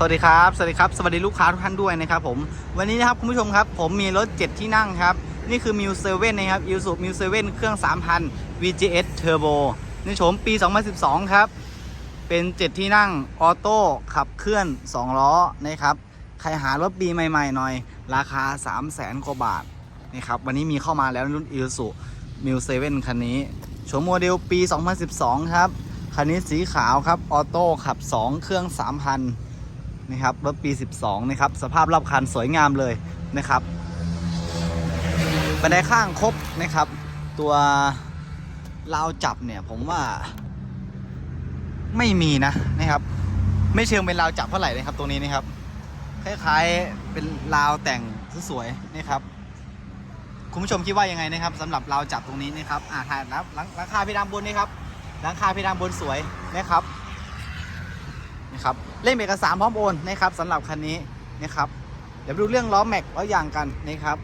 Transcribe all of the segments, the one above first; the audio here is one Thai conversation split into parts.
สวัสดีครับ สวัสดีครับสวัสดีลูกค้าทุกท่านด้วยนะครับผมวันนี้นะครับคุณผู้ชมครับ ผมมีรถ 7 ที่นั่งครับ นี่คือ m ิวเซเว่นนะครับ i s u m i w 7เซเว่นเครื่อง 3,000 VGS Turbo ในโฉมปี 2012 ครับ เป็น 7 ที่นั่งออโต้ขับเคลื่อน 2 ล้อนะครับ ใครหารถปีใหม่ๆหน่อย ราคา 3 0 0แสนกว่าบาทนะครับวันนี้มีเข้ามาแล้วรุ่น i s u m i w 7คันนี้โฉมโมเดลปี 2012 ครับคันนี้สีขาวครับออโต้ขับ 2 เครื่อง 3,000 นะครับรถปี 12 นะครับ สภาพรอบคันสวยงามเลยนะครับบันไดข้างครบนะครับ ตัวราวจับเนี่ยผมว่าไม่มีนะนะครับ ไม่เชิงเป็นราวจับเท่าไหร่นะครับ ตรงนี้นะครับคล้ายๆเป็นราวแต่งสวยๆนะครับคุณผู้ชมคิดว่ายังไงนะครับสำหรับราวจับตรงนี้นะครับอ่าถ่ายนะหลังหลังคาเพดานบนนี่ครับหลังคาเพดานบนสวยนะครับ นะครับเล่มเอกสารพร้อมโอนนะครับสำหรับคันนี้นะครับเดี๋ยวไปดูเรื่องล้อแม็กล้อยางกันนะครับ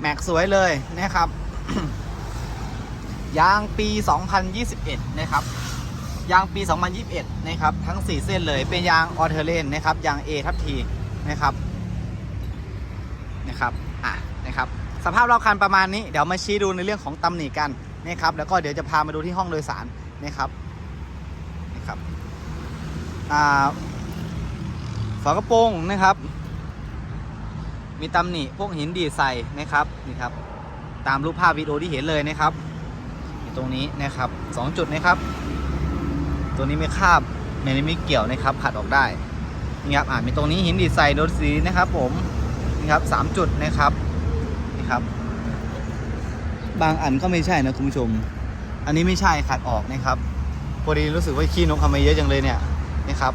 แม็กสวยเลยนะครับยางปี 2021 นะครับ ยางปี 2021 นะครับ ทั้ง 4 เส้นเลย เป็นยางออเทเลนนะครับ ยาง A ทับทีนะครับ นะครับ อะ นะครับ สภาพรอบคันประมาณนี้ เดี๋ยวมาชี้ดูในเรื่องของตำหนิกันนะครับ แล้วก็เดี๋ยวจะพามาดูที่ห้องโดยสารนะครับ ฝากระโปรงนะครับ มีตำหนิพวกหินดีใส่นะครับนี่ครับ ตามรูปภาพวิดีโอที่เห็นเลยนะครับอยู่ตรงนี้นะครับสองจุดนะครับ ตัวนี้ไม่คาบในนี้ไม่เกี่ยวนะครับขัดออกได้นี่ครับอ่ามีตรงนี้หินดีใส่โดนสีนะครับผมนี่ครับสามจุดนะครับนี่ครับ บางอันก็ไม่ใช่นะคุณผู้ชม อันนี้ไม่ใช่ขัดออกนะครับพอดีรู้สึกว่าขี้นกทำไมเยอะจังเลยเนี่ย นะครับ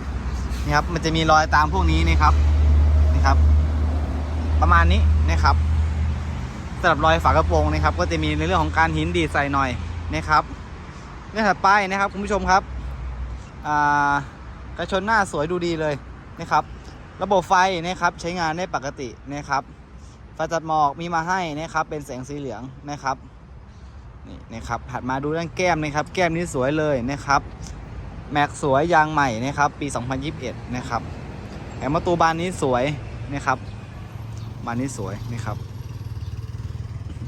นี่ครับ มันจะมีรอยตามพวกนี้นะครับนี่ครับ ประมาณนี้นะครับสำหรับรอยฝากระโปรงนะครับ ก็จะมีในเรื่องของการหินดีดใส่หน่อยนะครับเรื่องถัดไปนะครับคุณผู้ชมครับกระชนหน้าสวยดูดีเลยนะครับ ระบบไฟนะครับใช้งานได้ปกตินะครับไฟตัดหมอกมีมาให้นะครับ เป็นแสงสีเหลืองนะครับนี่นะครับถัดมาดูเรื่องแก้มนะครับ แก้มนี้สวยเลยนะครับ แม็กสวยยางใหม่นะครับ ปี 2021 นะครับแอมประตูบานนี้สวยนะครับ บานนี้สวยนะครับ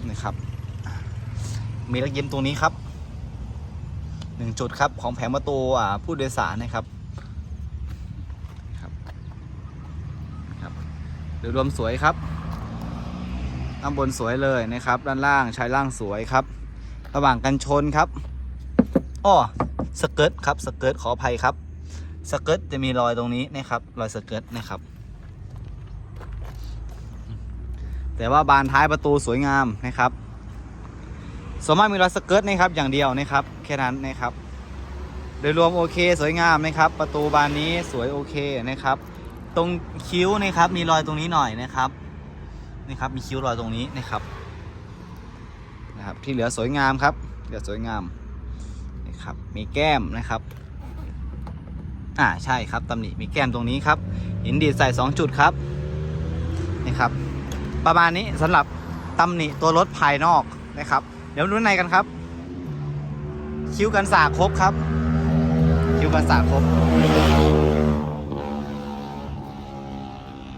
นะครับ มีระเย็มตรงนี้ครับหนึ่งจุดครับของแผงประตูอ่าผู้โดยสารนะครับครับครับโดยรวมสวยครับด้านบนสวยเลยนะครับ ด้านล่างชายล่างสวยครับ ระหว่างกันชนครับอ้อ สเกิร์ตครับสเกิร์ตขออภัยครับสเกิร์ตจะมีรอยตรงนี้นะครับ รอยสเกิร์ตนะครับ แต่ว่าบานท้ายประตูสวยงามนะครับสามารถมีรอยสเกิร์ตนะครับอย่างเดียวนะครับ แค่นั้นนะครับ โดยรวมโอเคสวยงามนะครับ ประตูบานนี้สวยโอเคนะครับ ตรงคิ้วนะครับ มีรอยตรงนี้หน่อยนะครับนี่ครับ มีคิ้วรอยตรงนี้นะครับนะครับ ที่เหลือสวยงามครับเหลือสวยงาม ครับ มีแก้มนะครับ อ่าใช่ครับตำหนิมีแก้มตรงนี้ครับ หินดีดใส่ 2 จุดครับนี่ครับ ประมาณนี้สำหรับตำหนิตัวรถภายนอกนะครับ เดี๋ยวดูในกันครับ คิ้วกันสาครบครับ คิ้วกันสาครบ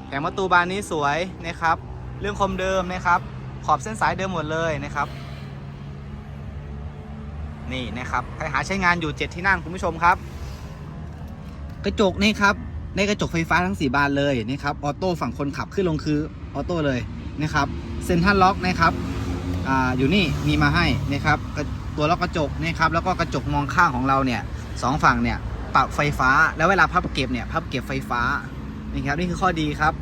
แผงประตูบานนี้สวยนะครับ เรื่องคมเดิมนะครับ ขอบเส้นสายเดิมหมดเลยนะครับ นี่นะครับใครหาใช้งานอยู่ 7 ที่นั่งคุณผู้ชมครับ กระจกนี่ครับในกระจกไฟฟ้าทั้ง 4 บานเลยนะครับออโต้ฝั่งคนขับขึ้นลงคือออโต้เลยนะครับเซ็นทรัลล็อกนะครับอ่าอยู่นี่มีมาให้นะครับตัวล็อกกระจกนะครับแล้วก็กระจกมองข้างของเราเนี่ยสองฝั่งเนี่ยปรับไฟฟ้าแล้วเวลาพับเก็บเนี่ยพับเก็บไฟฟ้านี่ครับนี่คือข้อดีครับ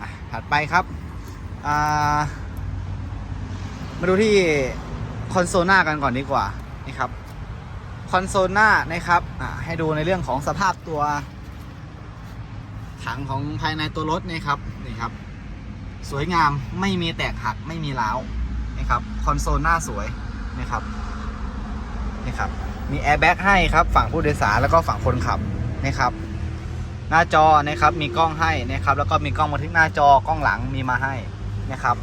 อะถัดไปครับามาดูที่ คอนโซลหน้ากันก่อนดีกว่านี่ครับคอนโซลหน้านะครับอ่าให้ดูในเรื่องของสภาพตัว ถังของภายในตัวรถนี่ครับนี่ครับ สวยงามไม่มีแตกหักไม่มีร้าวนะครับคอนโซลหน้าสวยนะครับนี่ครับมีแอร์แบ็กให้ครับฝั่งผู้โดยสารแล้วก็ฝั่งคนขับนะครับ หน้าจอนะครับมีกล้องให้นะครับ แล้วก็มีกล้องบันทึกหน้าจอกล้องหลังมีมาให้นะครับ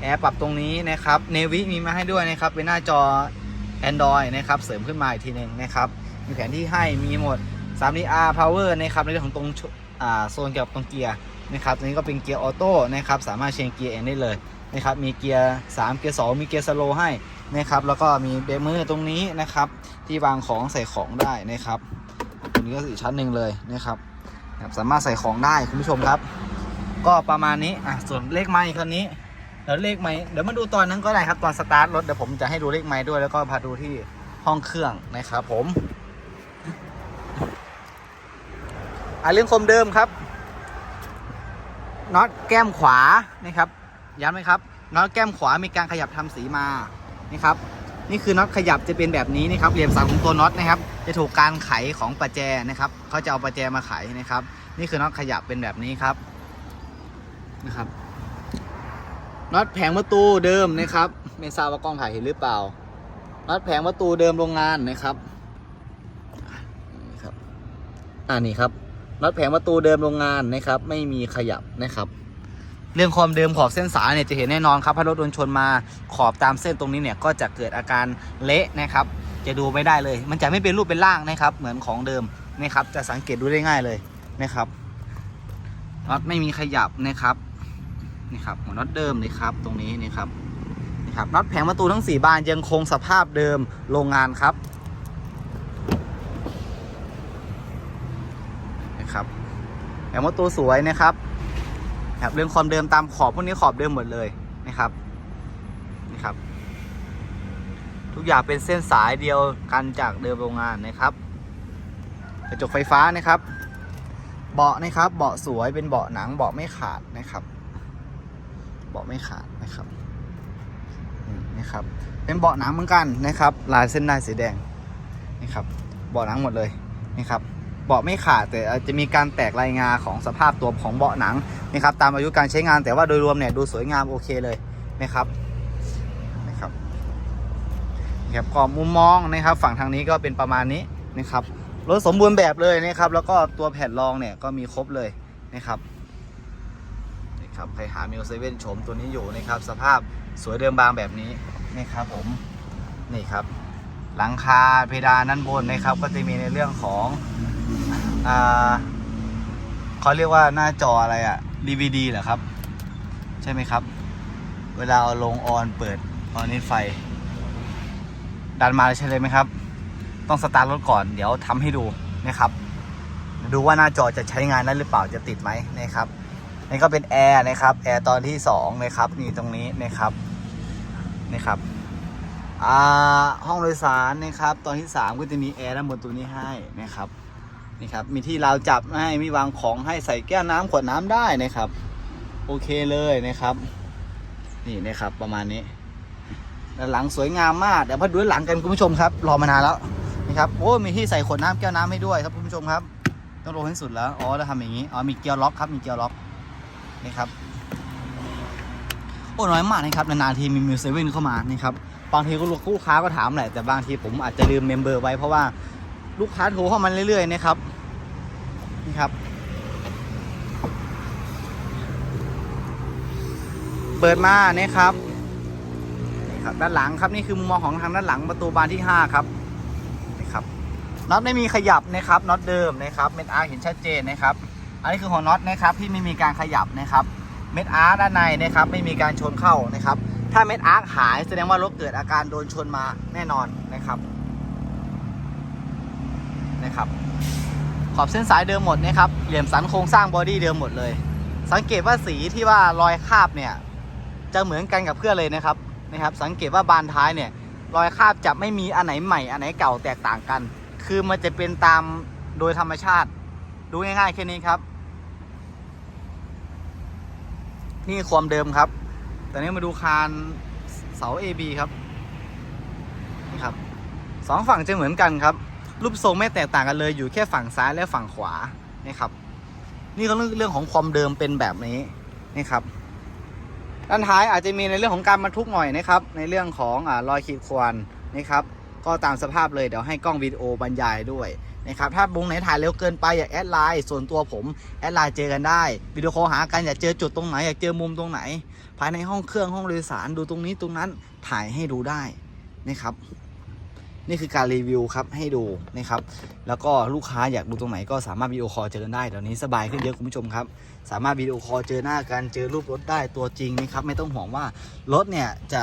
แอร์ปรับตรงนี้นะครับเนวิมีมาให้ด้วยนะครับเป็นหน้าจอ Android นะครับเสริมขึ้นมาอีกทีหนึ่งนะครับมีแผนที่ให้มีหมด 3DR Power นะครับในเรื่องของตรงอ่าโซนเกี่ยวกับตรงเกียร์นะครับตัวนี้ก็เป็นเกียร์ออโต้นะครับสามารถเชนเกียร์เองได้เลยนะครับมีเกียร์ 3 เกียร์ 2 มีเกียร์สโลให้นะครับแล้วก็มีเบรกมือตรงนี้นะครับที่วางของใส่ของได้นะครับตรงนี้ก็อีกชั้นหนึ่งเลยนะครับสามารถใส่ของได้คุณผู้ชมครับ ก็ประมาณนี้อะส่วนเลขไมค์คันนี้ เดี๋ยวเลขไมค์เดี๋ยวมาดูตอนนั้นก็ได้ครับตอนสตาร์ทรถเดี๋ยวผมจะให้ดูเลขไมค์ด้วยแล้วก็พาดูที่ห้องเครื่องนะครับผมอะเรื่องคมเดิมครับน็อตแก้มขวานะครับย้ำไหมครับน็อตแก้มขวามีการขยับทำสีมานะครับนี่คือน็อตขยับจะเป็นแบบนี้นะครับเหลี่ยมสันของตัวน็อตนะครับ จะถูกการไขของประแจนะครับเขาจะเอาประแจมาไขนะครับ นี่คือน็อตขยับเป็นแบบนี้ครับนะครับ น็อตแผงประตูเดิมนะครับ ไม่ทราบว่ากล้องถ่ายเห็นหรือเปล่า น็อตแผงประตูเดิมโรงงานนะครับนี่ครับอ่านี่ครับ น็อตแผงประตูเดิมโรงงานนะครับ ไม่มีขยับนะครับ เรื่องความเดิมขอบเส้นสายเนี่ยจะเห็นแน่นอนครับถ้ารถโดนชนมาขอบตามเส้นตรงนี้เนี่ยก็จะเกิดอาการเละนะครับ จะดูไม่ได้เลย มันจะไม่เป็นรูปเป็นร่างนะครับ เหมือนของเดิมนะครับ จะสังเกตดูได้ง่ายเลยนะครับน็อตไม่มีขยับนะครับ นี่ครับหัวน็อตเดิมเลยครับ ตรงนี้นี่ครับนี่ครับน็อตแผงประตูทั้ง 4 บานยังคงสภาพเดิมโรงงานครับนะครับแผงประตูสวยนะครับครับเรื่องความเดิมตามขอบพวกนี้ขอบเดิมหมดเลยนะครับนี่ครับ ทุกอย่างเป็นเส้นสายเดียวกันจากเดิมโรงงานนะครับ กระจกไฟฟ้านะครับ เบาะนะครับ เบาะสวยเป็นเบาะหนังเบาะไม่ขาดนะครับ เบาะไม่ขาดนะครับนี่นะครับ เป็นเบาะหนังเหมือนกันนะครับ ลายเส้นได้สีแดงนะครับ เบาะหนังหมดเลยนะครับ เบาะไม่ขาดแต่จะมีการแตกลายงาของสภาพตัวของเบาะหนังนะครับ ตามอายุการใช้งานแต่ว่าโดยรวมเนี่ยดูสวยงามโอเคเลยนะครับนะครับนะครับกรอบมุมมองนะครับ ฝั่งทางนี้ก็เป็นประมาณนี้นะครับรถสมบูรณ์แบบเลยนะครับ แล้วก็ตัวแผ่นรองเนี่ยก็มีครบเลยนะครับ ครับใครหามิวเซเว่นชมตัวนี้อยู่นะครับ สภาพสวยเดิมบางแบบนี้นะครับผมนี่ครับ หลังคาเพดานด้านบนนะครับ ก็จะมีในเรื่องของอ่าเขาเรียกว่าหน้าจออะไรอะ DVD เหรอครับ ใช่ไหมครับ เวลาเอาลงออนเปิดออนนี้ไฟ ดันมาใช่เลยไหมครับ ต้องสตาร์ทรถก่อนเดี๋ยวทำให้ดูนะครับ ดูว่าหน้าจอจะใช้งานได้หรือเปล่าจะติดไหมนะครับ นี่ก็เป็นแอร์นะครับแอร์ตอนที่2นะครับนี่ตรงนี้นะครับนี่ครับอ่าห้องโดยสารนะครับ ตอนที่3ก็จะมีแอร์ด้านบนตัวนี้ให้นะครับนี่ครับมีที่ราวจับให้มีวางของให้ใส่แก้วน้ำขวดน้ำได้นะครับ โอเคเลยนะครับ นี่นะครับประมาณนี้ด้านหลังสวยงามมากเดี๋ยวมาดูด้านหลังกันคุณผู้ชมครับ รอมานานแล้วนะครับโอ้มีที่ใส่ขวดน้ำแก้วน้ำให้ด้วยครับคุณผู้ชมครับ ต้องลงให้สุดแล้วอ๋อแล้วทำอย่างนี้อ๋อมีเกียร์ล็อกครับมีเกียร์ล็อก นี่ครับโอ้น้อยมากนะครับนานๆทีมีมิวเซเว่นเข้ามานี่ครับบางทีก็ลูกค้าก็ถามแหละแต่บางทีผมอาจจะลืมเมมเบอร์ไว้เพราะว่าลูกค้าโทรเข้ามาเรื่อยๆนะครับนี่ครับ เปิดมาเนี่ยครับนี่ครับด้านหลังครับนี่คือมุมมองของทางด้านหลังประตูบานที่5ครับนี่ครับน็อตไม่มีขยับนะครับน็อตเดิมนะครับเม็ดอาร์เห็นชัดเจนนะครับ อันนี้คือของน็อตนะครับที่ไม่มีการขยับนะครับ เม็ดอาร์ด้านในนะครับไม่มีการชนเข้านะครับ ถ้าเม็ดอาร์หายแสดงว่ารถเกิดอาการโดนชนมาแน่นอนนะครับนะครับ ขอบเส้นสายเดิมหมดนะครับ เหลี่ยมสันโครงสร้างบอดี้เดิมหมดเลย สังเกตว่าสีที่ว่ารอยคาบเนี่ยจะเหมือนกันกับเพื่อนเลยนะครับนะครับ สังเกตว่าบานท้ายเนี่ยรอยคาบจะไม่มีอันไหนใหม่อันไหนเก่าแตกต่างกัน คือมันจะเป็นตามโดยธรรมชาติ ดูง่ายๆแค่นี้ครับ นี่ความเดิมครับ แต่นี้มาดูคานเสา AB ครับนี่ครับสองฝั่งจะเหมือนกันครับ รูปทรงไม่แตกต่างกันเลยอยู่แค่ฝั่งซ้ายและฝั่งขวานี่ครับ นี่ก็เรื่องของความเดิมเป็นแบบนี้นี่ครับด้านท้ายอาจจะมีในเรื่องของการบรรทุกหน่อยนะครับ ในเรื่องของอรอยขีดข่วนนะครับ ก็ตามสภาพเลยเดี๋ยวให้กล้องวิดีโอบรรยายด้วย นะครับถ้าบุงไหนถ่ายเร็วเกินไปอยากแอดไลน์ส่วนตัวผมแอดไลน์เจอกันได้วิดีโอคอลหากันอยากเจอจุดตรงไหนอยากเจอมุมตรงไหน ภายในห้องเครื่องห้องโดยสารดูตรงนี้ตรงนั้นถ่ายให้ดูได้นะครับ นี่คือการรีวิวครับให้ดูนะครับ แล้วก็ลูกค้าอยากดูตรงไหนก็สามารถวิดีโอคอลเจอกันได้เดี๋ยวนี้สบายขึ้นเยอะคุณผู้ชมครับ สามารถวิดีโอคอลเจอหน้ากันเจอรูปรถได้ตัวจริงนะครับ ไม่ต้องห่วงว่ารถเนี่ยจะ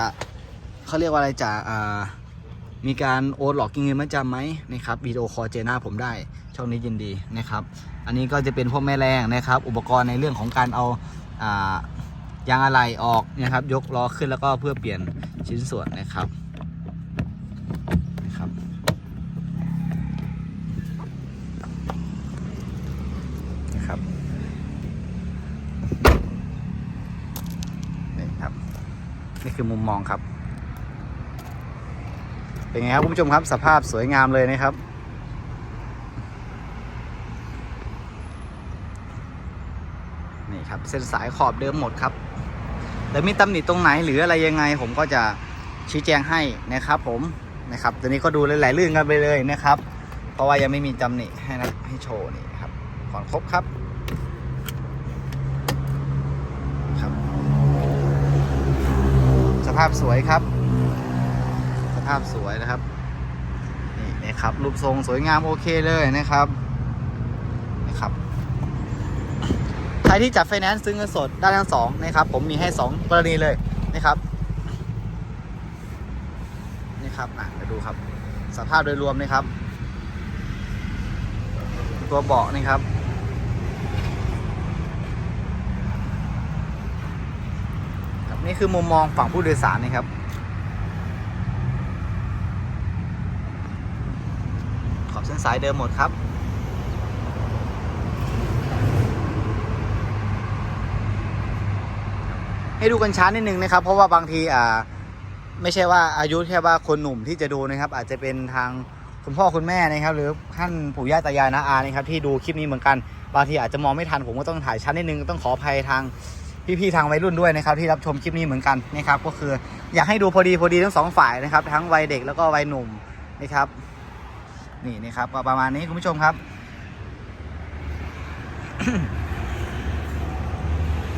เขาเรียกว่าอะไรจะอ่า มีการโอนหลอกกินเงินมาจำไหมนะครับวิดีโอคอลเจน้าผมได้ ช่องนี้ยินดีนะครับ อันนี้ก็จะเป็นพวกแม่แรงนะครับ อุปกรณ์ในเรื่องของการเอาอ่ายางอะไหล่ออกนะครับ ยกล้อขึ้นแล้วก็เพื่อเปลี่ยนชิ้นส่วนนะครับนะครับ นะครับนี่ครับ นี่คือมุมมองครับ เป็นไงครับคุณผู้ชมครับสภาพสวยงามเลยนะครับ นี่ครับเส้นสายขอบเดิมหมดครับแต่มีตำหนิตรงไหนหรืออะไรยังไง ผมก็จะชี้แจงให้นะครับ ผมนะครับตอนนี้ก็ดูหลายๆเรื่องกันไปเลยนะครับ เพราะว่ายังไม่มีตำหนิให้นะให้โชว์นี่ครับก่อนครบครับครับ สภาพสวยครับ ภาพสวยนะครับ นี่นะครับ รูปทรงสวยงามโอเคเลยนะครับนะครับ ใครที่จัดไฟแนนซ์ซื้อเงินสดได้ทั้งสองนะครับ ผมมีให้สองกรณีเลยนะครับนี่ครับอะไปดูครับ สภาพโดยรวมนะครับ ตัวเบาะนี่ครับนี่คือมุมมองฝั่งผู้โดยสารนะครับ ขอบ เส้นสายเดิมหมดครับ ให้ดูกันช้านิดนึงนะครับ เพราะว่าบางทีอ่าไม่ใช่ว่าอายุแค่ว่าคนหนุ่มที่จะดูนะครับ อาจจะเป็นทางคุณพ่อคุณแม่นะครับ หรือท่านปู่ย่าตายายนะอานะครับที่ดูคลิปนี้เหมือนกันบางทีอาจจะมองไม่ทันผมก็ต้องถ่ายช้านิดนึงต้องขออภัยทางพี่ๆทางวัยรุ่นด้วยนะครับที่รับชมคลิปนี้เหมือนกันนะครับก็คืออยากให้ดูพอดีพอดีทั้งสองฝ่ายนะครับ ทั้งวัยเด็กแล้วก็วัยหนุ่มนะครับ นี่นะครับก็ประมาณนี้คุณผู้ชมครับ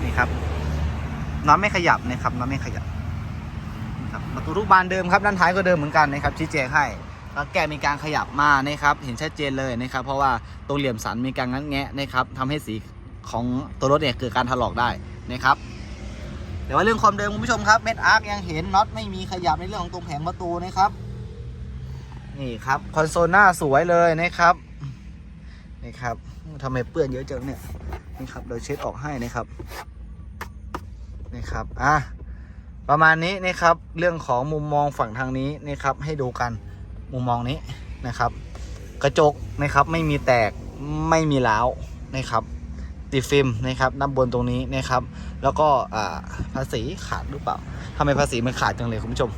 นี่ครับน็อตไม่ขยับนะครับน็อตไม่ขยับครับประตูทุกบานเดิมครับด้านท้ายก็เดิมเหมือนกันนะครับชี้แจงให้แล้วแกมีการขยับมานะครับ เห็นชัดเจนเลยนะครับ เพราะว่าตรงเหลี่ยมสันมีการงัดแงะนะครับทำให้สีของตัวรถเนี่ยเกิดการถลอกได้นะครับแต่ว่าเรื่องความเดิมคุณผู้ชมครับเม็ดอาร์คยังเห็นน็อตไม่มีขยับในเรื่องของตรงแผงประตูนะครับ นี่ครับคอนโซลหน้าสวยเลยนะครับนี่ครับทำไมเปื้อนเยอะจังเนี่ยนี่ครับเดี๋ยเช็ดออกให้นะครับนะครับอะประมาณนี้นะครับเรื่องของมุมมองฝั่งทางนี้นะครับ ให้ดูกันมุมมองนี้นะครับ กระจกนะครับไม่มีแตกไม่มีร้าวนะครับ ติดฟิล์มนะครับด้านบนตรงนี้นะครับ แล้วก็ภาษีขาดหรือเปล่าทำไมภาษีมันขาดจังเลยคุณผู้ชม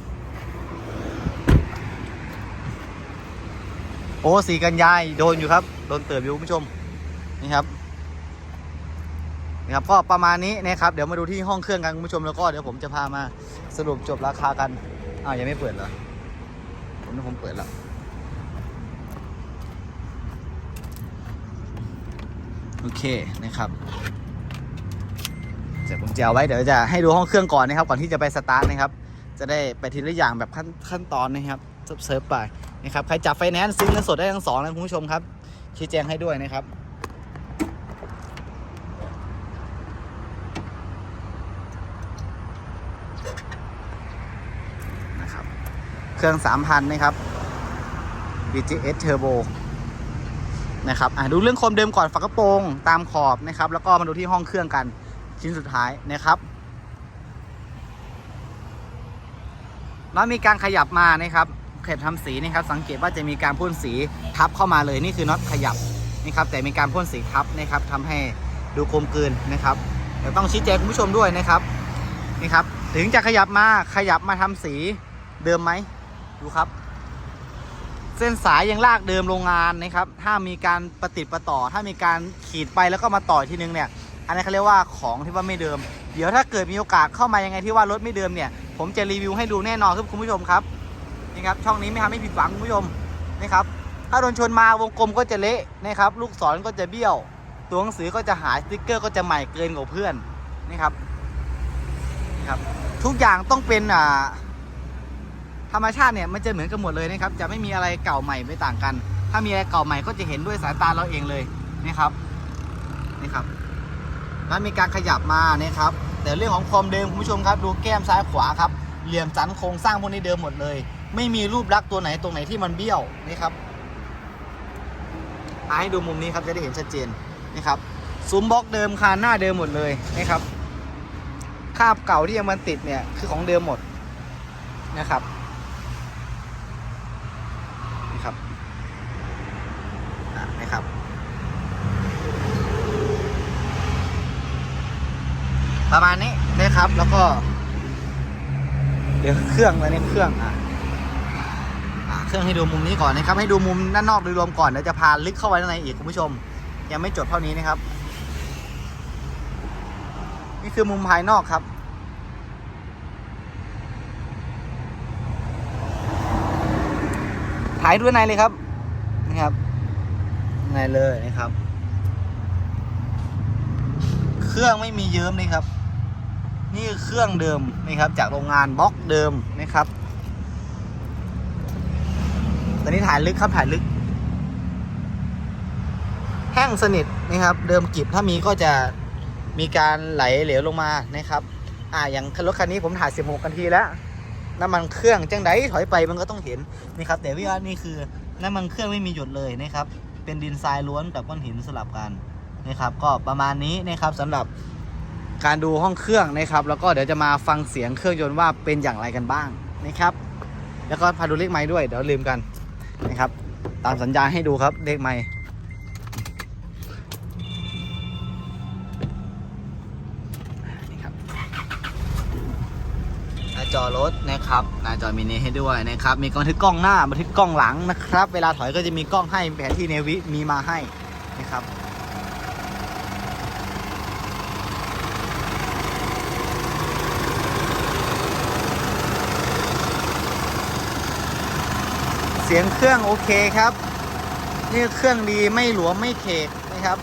โอ้สีกันยายโดนอยู่ครับ โดนเติบอยู่คุณผู้ชม นี่ครับนะครับก็ประมาณนี้นะครับ เดี๋ยวมาดูที่ห้องเครื่องกันคุณผู้ชมแล้วก็เดี๋ยวผมจะพามาสรุปจบราคากันอ้าวยังไม่เปิดเหรอ ผมนึกผมเปิดแล้วโอเคนะครับเดี๋ยวผมจะเอาไว้เดี๋ยวจะให้ดูห้องเครื่องก่อนนะครับก่อนที่จะไปสตาร์ทนะครับ จะได้ไปทีละอย่างแบบขั้นขั้นตอนนะครับเซิร์ฟไป นะครับใครจับไฟแนนซ์ซื้อเงินสดได้ทั้งสองนะคุณผู้ชมครับ ชี้แจงให้ด้วยนะครับนะครับ เครื่อง3,000นนะครับ BGS Turbo นะครับอะดูเรื่องโคมเดิมก่อนฝากระโปรงตามขอบนะครับ แล้วก็มาดูที่ห้องเครื่องกันชิ้นสุดท้ายนะครับแล้วมีการขยับมานะครับ ข็มทำสีนะครับสังเกตว่าจะมีการพ่นสีทับเข้ามาเลยนี่คือน็อตขยับนะครับแต่มีการพ่นสีทับนะครับทำให้ดูกลมกลืนนะครับเดี๋ยวต้องชี้แจงคุณผู้ชมด้วยนะครับนี่ครับถึงจะขยับมาขยับมาทำสีเดิมไหมดูครับ เส้นสายยังลากเดิมโรงงานนะครับ ถ้ามีการประติดประต่อ ถ้ามีการขีดไปแล้วก็มาต่อทีนึงเนี่ย อันนี้เขาเรียกว่าของที่ว่าไม่เดิม เดี๋ยวถ้าเกิดมีโอกาสเข้ามายังไงที่ว่ารถไม่เดิมเนี่ย ผมจะรีวิวให้ดูแน่นอนครับคุณผู้ชมครับ นี่ครับช่องนี้ไม่ทำให้ผิดหวังคุณผู้ชมนี่ครับถ้าโดนชนมาวงกลมก็จะเละนะครับ ลูกศรก็จะเบี้ยว ตัวหนังสือก็จะหายสติ๊กเกอร์ก็จะใหม่เกินกว่าเพื่อนนี่ครับครับ ทุกอย่างต้องเป็นอ่าธรรมชาติเนี่ยมันจะเหมือนกันหมดเลยนะครับ จะไม่มีอะไรเก่าใหม่ไม่ต่างกัน ถ้ามีอะไรเก่าใหม่ก็จะเห็นด้วยสายตาเราเองเลยนะครับนี่ครับแล้วมีการขยับมานะครับ แต่เรื่องของความเดิมคุณผู้ชมครับ ดูแก้มซ้ายขวาครับ เหลี่ยมสันโครงสร้างพวกนี้เดิมหมดเลย ไม่มีรูปลักษณ์ตัวไหนตรงไหนที่มันเบี้ยวนี่ครับให้ดูมุมนี้ครับจะได้เห็นชัดเจนนะครับซุ้มบล็อกเดิมคานหน้าเดิมหมดเลยนะครับคาบเก่าที่ยังมันติดเนี่ยคือของเดิมหมดนะครับนี่ครับอะนะครับประมาณนี้นะครับแล้วก็ เดี๋ยวเครื่องแล้วเนี่ยเครื่องอะเครื่องให้ดูมุมนี้ก่อนนะครับ ให้ดูมุมด้านนอกโดยรวมก่อนเดี๋ยวจะพาลึกเข้าไปด้านในอีกคุณผู้ชม ยังไม่จบเท่านี้นะครับ นี่คือมุมภายนอกครับถ่ายด้วยในเลยครับนะครับในเลยนะครับ เครื่องไม่มีเยิ้มนี่ครับ นี่คือเครื่องเดิมนะครับจากโรงงานบล็อกเดิมนะครับ ตอนนี้ถ่ายลึกครับถ่ายลึก แห้งสนิทนะครับ เดิมกิบถ้ามีก็จะมีการไหลเหลวลงมานะครับ อ่าอย่างรถคันนี้ผมถ่าย 16นาทีแล้วน้ำมันเครื่องจังไดถอยไปมันก็ต้องเห็นนี่ครับ แต่วิวานี่คือน้ำมันเครื่องไม่มีหยดเลยนะครับ เป็นดินทรายล้วนกับก้อนหินสลับกันนะครับ ก็ประมาณนี้นะครับสำหรับ การดูห้องเครื่องนะครับ แล้วก็เดี๋ยวจะมาฟังเสียงเครื่องยนต์ว่าเป็นอย่างไรกันบ้างนะครับ แล้วก็พาดูเลขไม้ด้วยเดี๋ยวลืมกันนะครับ ตามสัญญาให้ดูครับเลขไม้หน้าจอรถนะครับหน้าจอมินิให้ด้วยนะครับ มีบันทึกกล้องหน้าบันทึกกล้องหลังนะครับ เวลาถอยก็จะมีกล้องให้แผนที่เนวิมีมาให้นะครับ เสียงเครื่องโอเคครับ นี่เครื่องดีไม่หลวมไม่เขกนะครับ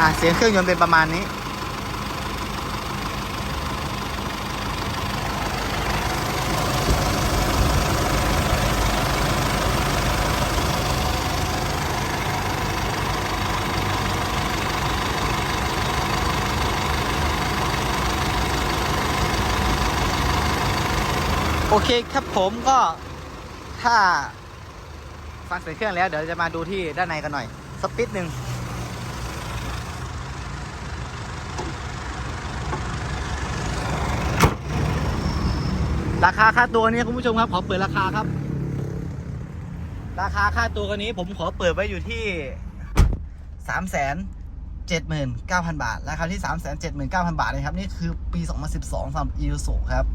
อ่าเสียงเครื่องยนต์เป็นประมาณนี้ เคครับผมก็ถ้าฟังเสียงเครื่องแล้วเดี๋ยวจะมาดูที่ด้านในกันหน่อยสักปิดหนึ่งราคาค่าตัวนี้คุณผู้ชมครับ ขอเปิดราคาครับ ราคาค่าตัวกันนี้ผมขอเปิดไว้อยู่ที่สามแสนเจ็ดหมื่นเก้าพันบาทราคาที่สามแสนเจ็ดหมื่นเก้าพันบาทนะครับนี่คือปีสองพันสิบสองสำหรับอีซูครับ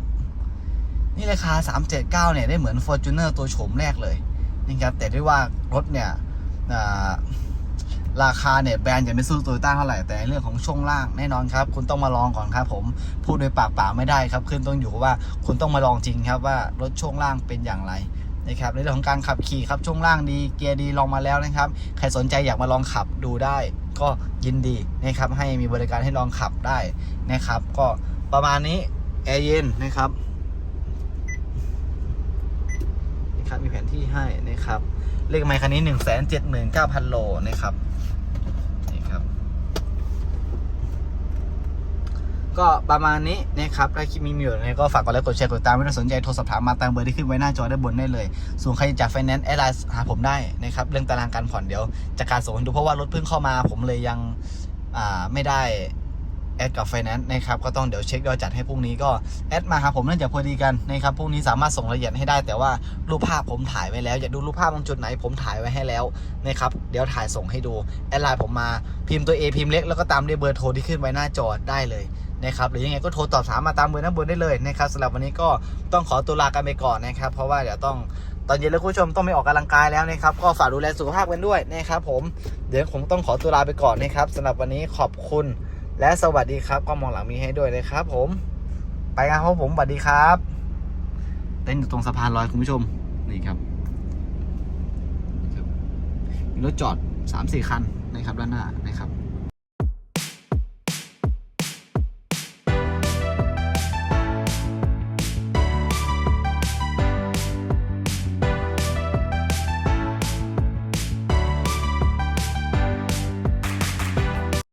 นี่ราคา 379 เนี่ย ได้เหมือน Fortuner ตัวโฉมแรกเลยนะครับแต่ด้วยว่ารถเนี่ยราคาเนี่ยแบรนด์จะไม่สู้โตโยต้าเท่าไหร่แต่เรื่องของช่วงล่างแน่นอนครับ คุณต้องมาลองก่อนครับผมพูดโดยปากเปล่าไม่ได้ครับขึ้นต้องอยู่ว่าคุณต้องมาลองจริงครับว่ารถช่วงล่างเป็นอย่างไรนะครับในเรื่องของการขับขี่ครับช่วงล่างดีเกียร์ดีลองมาแล้วนะครับใครสนใจอยากมาลองขับดูได้ ก็ยินดีนะครับให้มีบริการให้ลองขับได้นะครับ ก็ประมาณนี้แอร์เย็นนะครับ นะครับ มีแผนที่ให้นะครับ เลขไมค์คันนี้1 7 9 0 0 0โลนะครับนี่ครับ ก็ประมาณนี้นะครับถ้าคลิปมีมีอยู่ในก็ฝากกดไลค์กดแชร์กดติดตามไม่ต้องสนใจโทรสอบถามมาตามเบอร์ที่ขึ้นไว้หน้าจอด้านบนได้เลย ส่วนใครจากไฟแนนซ์แอดไลน์หาผมได้นะครับ เรื่องตารางการผ่อนเดี๋ยวจากการส่งให้ดูเพราะว่ารถเพิ่งเข้ามา ผมเลยยังอ่าไม่ได้ อดกับไฟแนนซ์นะครับก็ต้องเดี๋ยวเช็คยอดจัดให้พรุ่งนี้ก็แอดมาหาผมเนื่องจากพอดีกันนะครับพรุ่งนี้สามารถส่งรายละเอียดให้ได้ แต่ว่ารูปภาพผมถ่ายไว้แล้วอยากดูรูปภาพตรงจุดไหนผมถ่ายไว้ให้แล้วนะครับเดี๋ยวถ่ายส่งให้ดูแอดไลน์ผมมาพิมพ์ตัว A พิมพ์เล็กแล้วก็ตามด้วยเบอร์โทรที่ขึ้นไว้หน้าจอได้เลยนะครับหรือยังไงก็โทรตอบถามมาตามเบอร์หน้าบนได้เลยนะครับสำหรับวันนี้ก็ต้องขอตัวลากันไปก่อนนะครับเพราะว่าเดี๋ยวต้องตอนเย็นแล้วคุณผู้ชมต้องไปออกกำลังกายแล้วนะครับก็ฝากดูแลสุขภาพกันด้วยนะครับผมเดี๋ยวผมต้องขอตัวลาไปก่อนนะครับสำหรับวันนี้ขอบคุณ และสวัสดีครับก็มองหลังมีให้ด้วยนะครับผม ไปกันครับผมสวัสดีครับเต้นอยู่ตรงสะพานลอยคุณผู้ชมนี่ครับมีรถจอด3-4คันนะครับด้านหน้านะครับ